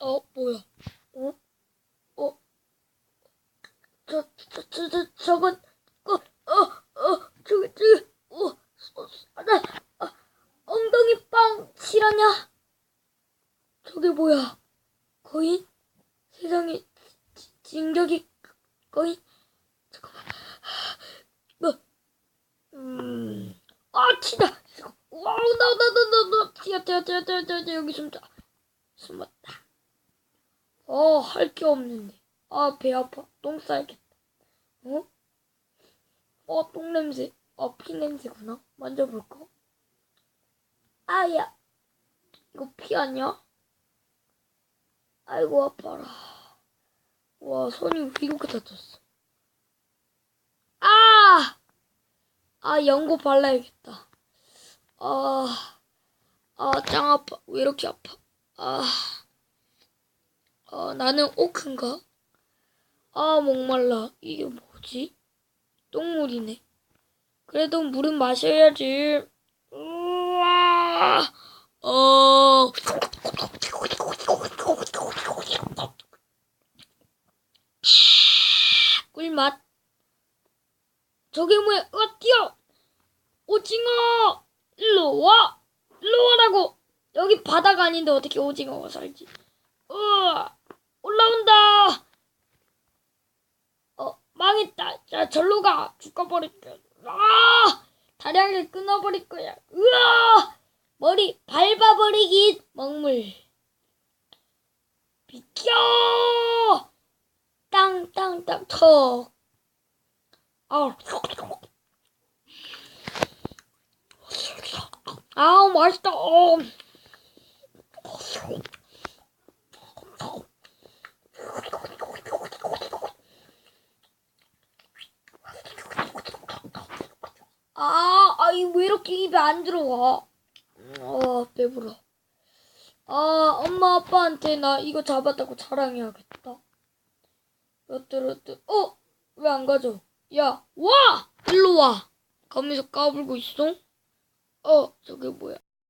어, 뭐야? 어? 어? 저, 저, 저, 저, 저건, 어, 어, 어, 저기, 저기, 어, 어, 아, 나, 아, 엉덩이 빵 실하냐? 저게 뭐야? 거인? 세상에, 지- 진격이 거인? 잠깐만. 뭐, 음, 아, 치다! 와우, 나, 나, 나, 나, 나, 뛰어, 뛰어, 뛰어, 뛰어, 뛰어, 여기 숨자. 숨었다. 어, 할 게 없는데. 아, 배 아파. 똥 싸야겠다. 어? 어, 똥 냄새. 어, 피 냄새구나. 만져볼까? 아 야. 이거 피 아니야? 아이고, 아파라. 와, 손이 왜 이렇게 다쳤어? 아! 아, 연고 발라야겠다. 아, 아, 짱 아파. 왜 이렇게 아파? 아, 아, 나는 오크인가? 아, 목말라. 이게 뭐지? 똥물이네. 그래도 물은 마셔야지. 우와, 어, 꿀맛. 저게 뭐야? 어, 뛰어! 오징어! 일로 와! 일로 와라고! 여기 바다가 아닌데 어떻게 오징어가 살지? 으아! 올라온다! 어, 자, 절로 가. 죽어버릴게. 아! 다량을 끊어버릴 거야. 으아! 머리 밟아버리기 먹물. 비켜! 땅 땅 땅 턱. 아우. 아우 맛있다. 어. 아, 아이 왜 이렇게 입에 안 들어와? 어, 배불러. 아, 엄마 아빠한테 나 이거 잡았다고 자랑해야겠다. 여뚜루뚜. 어, 왜 안 가져? 야, 와! 일로 와. 가면서 까불고 있어? 어, 저게 뭐야?